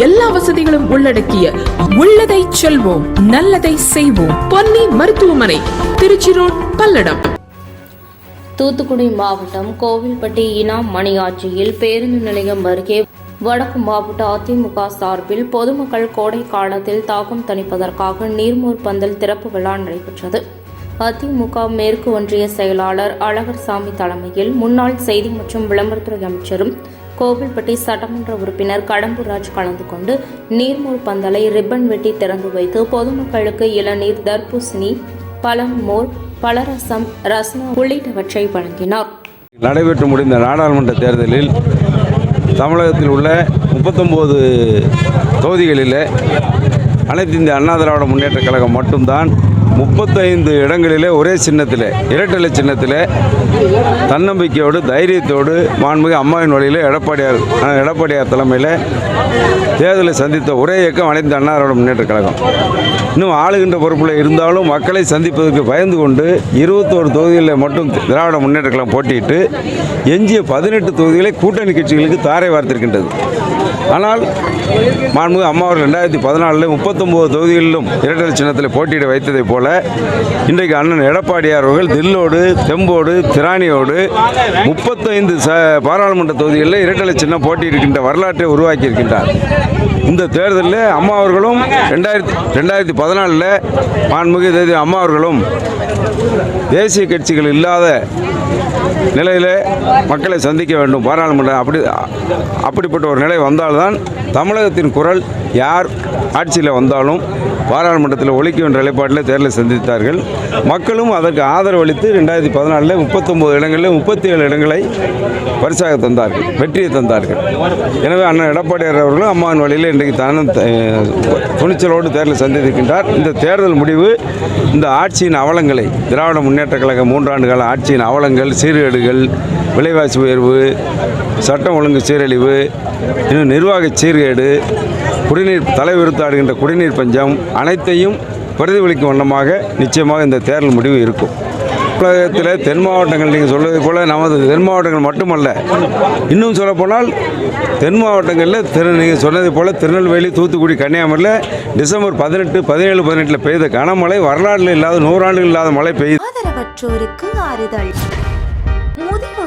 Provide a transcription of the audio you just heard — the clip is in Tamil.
எல்லா வசதிகளும் உள்ளடக்கிய உள்ளதை செல்வோம் நல்லதை செய்வோம். பொன்னி மருத்துவமனை திருச்சி ரோட் பல்லடம். தூத்துக்குடி மாவட்டம் கோவில்பட்டி இனாம் மணியாட்சியில் பேருந்து நிலையம் அருகே வடக்கு மாவட்ட அதிமுக சார்பில் பொதுமக்கள் கோடை காலத்தில் தாக்கம் தணிப்பதற்காக நீர்மூர் பந்தல் திறப்பு விழா நடைபெற்றது. அதிமுக மேற்கு ஒன்றிய செயலாளர் அழகர் சாமி தலைமையில் முன்னாள் செய்தி மற்றும் விளம்பரத்துறை அமைச்சரும் கோவில்பட்டி சட்டமன்ற உறுப்பினர் கடம்பூர்ராஜ் கலந்து கொண்டு நீர்மோர் பந்தலை ரிப்பன் வெட்டி திறந்து வைத்து பொதுமக்களுக்கு இளநீர் தர்பூசணி பழம் மோர் பலரசம் ரசனா உள்ளிட்டவற்றை வழங்கினார். நடைபெற்று முடிந்த நாடாளுமன்ற தேர்தலில் தமிழகத்தில் உள்ள முப்பத்தொம்போது தொகுதிகளில் அனைத்து இந்திய அண்ணா திராவிட முன்னேற்றக் கழகம் மட்டும்தான் முப்பத்தைந்து இடங்களிலே ஒரே சின்னத்தில் இரட்டலை சின்னத்தில் தன்னம்பிக்கையோடு தைரியத்தோடு மாண்புமிகு அம்மாவின் வழியில் எடப்பாடியார் எடப்பாடியார் தலைமையில் தேர்தலை சந்தித்த ஒரே இயக்கம் அனைத்து அன்னாரோட அண்ணா முன்னேற்றக் கழகம். இன்னும் ஆளுகின்ற பொறுப்பில் இருந்தாலும் மக்களை சந்திப்பதற்கு பயந்து கொண்டு இருபத்தோரு தொகுதிகளில் மட்டும் திராவிட முன்னேற்ற கழகம் போட்டியிட்டு எஞ்சிய பதினெட்டு தொகுதிகளை கூட்டணி கட்சிகளுக்கு தாரை வார்த்திருக்கின்றது. ஆனால் மாண்புமிகு அம்மா அவர்கள் ரெண்டாயிரத்தி பதினாலில் முப்பத்தொம்போது தொகுதிகளிலும் இரட்டல் சின்னத்தில் போட்டியிட வைத்ததைப் போல இன்றைக்கு அண்ணன் எடப்பாடியார் அவர்கள் தில்லோடு தெம்போடு திராணியோடு முப்பத்தைந்து ச பாராளுமன்ற தொகுதிகளில் இரட்டலை சின்னம் போட்டியிருக்கின்ற வரலாற்றை உருவாக்கி இருக்கின்றார் இந்த தேர்தலில் அம்மா அவர்களும் ரெண்டாயிரத்தி ரெண்டாயிரத்தி பதினாலில் மாண்புமிகு தேதி அம்மா அவர்களும் தேசிய கட்சிகள் இல்லாத நிலையில் மக்களை சந்திக்க வேண்டும். பாராளுமன்றம் அப்படி அப்படிப்பட்ட ஒரு நிலை வந்தால்தான் தமிழகத்தின் குரல் யார் ஆட்சியில் வந்தாலும் பாராளுமன்றத்தில் ஒழிக்க என்ற நிலைப்பாட்டில் தேர்தலை சந்தித்தார்கள். மக்களும் அதற்கு ஆதரவு அளித்து ரெண்டாயிரத்தி பதினாலில் முப்பத்தொம்போது இடங்களில் முப்பத்தி ஏழு இடங்களை பரிசாக தந்தார்கள் வெற்றியை தந்தார்கள். எனவே அண்ணன் எடப்பாடியார் அவர்களும் அம்மாவின் வழியில் இன்றைக்கு தன துணிச்சலோடு தேர்தலை சந்தித்திருக்கின்றார். இந்த தேர்தல் முடிவு இந்த ஆட்சியின் அவலங்களை திராவிட முன்னேற்ற கழக மூன்றாண்டு கால ஆட்சியின் அவலங்கள் சீர்கேடுகள் விலைவாசி உயர்வு சட்டம் ஒழுங்கு சீரழிவு இன்னும் நிர்வாக சீர்கேடு குடிநீர் தலைவிருத்தாடுகின்ற குடிநீர் பஞ்சம் அனைத்தையும் பிரதிபலிக்கும் வண்ணமாக நிச்சயமாக இந்த தேர்தல் முடிவு இருக்கும். தமிழகத்தில் தென் மாவட்டங்கள் நீங்கள் சொல்வது போல் நமது தென் மாவட்டங்கள் மட்டுமல்ல. இன்னும் சொல்லப்போனால் தென் மாவட்டங்களில் திரு நீங்கள் சொன்னது போல் திருநெல்வேலி தூத்துக்குடி கன்னியாகுமரியில் டிசம்பர் பதினெட்டு பதினேழு பதினெட்டில் பெய்த கனமழை வரலாற்றில் இல்லாத நூறாண்டுகள் இல்லாத மழை பெய்து ஆதரவற்றோருக்கு ஆறுதல்.